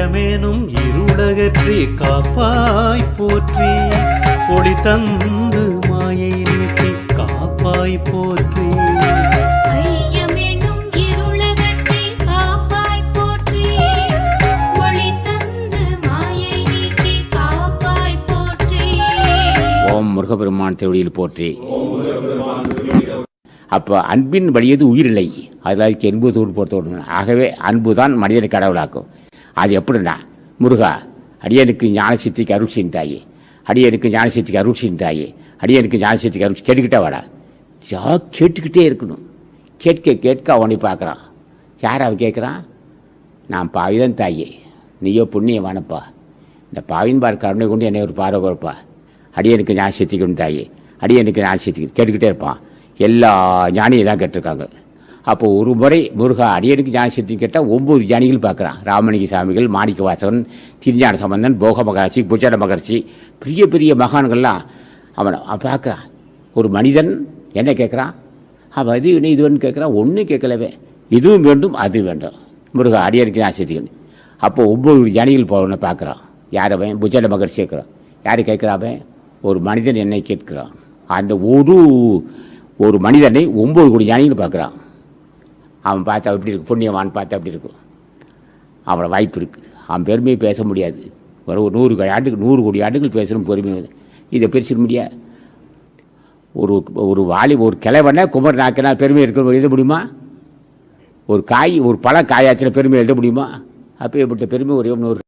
ஐயமேனும் இருளகற்றி காப்பாய் போற்றி. ஒளி தந்து மாயை நீக்கி காப்பாய் போற்றி. ஐயமெனும் இருளகற்றி காப்பாய் போற்றி. ஒளி தந்து மாயை நீக்கி காப்பாய் போற்றி. ஓம் முருகப்பெருமான் திருவடியில் போற்றி. அப்போ அன்பின் வழியது உயிரில்லை? அதில் அதுக்கு என்பு தூள் பொறுத்தோடு ஆகவே அன்பு தான் மனிதனை கடவுளாக்கும். அது எப்படின்னா முருகா அடியனுக்கு ஞானசித்திக்கு அருள் செய்யும் அடியனுக்கு ஞானசித்திக்கு அருள் செய்யும் அடியனுக்கு ஞானசித்திக்கு அருள் கேட்டுக்கிட்டே வாடா. ஜா கேட்டுக்கிட்டே இருக்கணும். கேட்க கேட்க அவனை பார்க்குறான். யார் அவன் கேட்குறான்? நான் பாவிதான் தாயே. நீயோ புண்ணியவானப்பா. இந்த பாவின் பார் கருணை கொண்டு என்னை ஒரு பார்வை கொடுப்பா. அடியனுக்கு ஞான தாயே அடியனுக்கு ஞான கேட்டுக்கிட்டே இருப்பான். எல்லா ஞானியும் தான் கேட்டிருக்காங்க. அப்போ ஒரு முறை முருகா அடியனுக்கு ஞான கேட்டால் ஒம்பது ஜானிகள் பார்க்குறான். ராமலிங்க சாமிகள் மாணிக்க வாசகன் திருஞான சம்பந்தன் போக மகர்ஷி புஜட மகர்ஷி பெரிய பெரிய மகான்கள்லாம் அவனை அவன் பார்க்குறான். ஒரு மனிதன் என்ன கேட்குறான்? அவன் இது என்ன இதுன்னு கேட்குறான். ஒன்றும் கேட்கலவே. இதுவும் வேண்டும் அது வேண்டும். முருகா அடியனுக்கு ஞான அப்போ ஒவ்வொரு ஜானிகள் போவனை பார்க்குறான். யார் அவன்? புஜட மகர்ஷி கேட்குறான். யார் கேட்குறான் அவன்? ஒரு மனிதன் என்னை கேட்கிறான். அந்த ஒரு ஒரு மனிதனை ஒம்பது கோடி ஞானிகள் பார்க்குறான். அவன் பார்த்தா எப்படி இருக்கு புண்ணியவான் பார்த்தா அப்படி இருக்கும்? அவனை வாய்ப்பு இருக்குது அவன் பெருமையை பேச முடியாது. ஒரு ஒரு நூறு ஆண்டுக்கு நூறு கோடி ஆண்டுகள் பேசணும் பெருமை. இதை பிரிச்சிட முடியாது ஒரு ஒரு வாலி ஒரு கிழவனை குமர் நாக்கினா பெருமை இருக்க எழுத முடியுமா? ஒரு காய் ஒரு பழ காயாச்சில் பெருமை எழுத முடியுமா? அப்போ ஏற்பட்ட பெருமை ஒரே ஒன்று ஒரு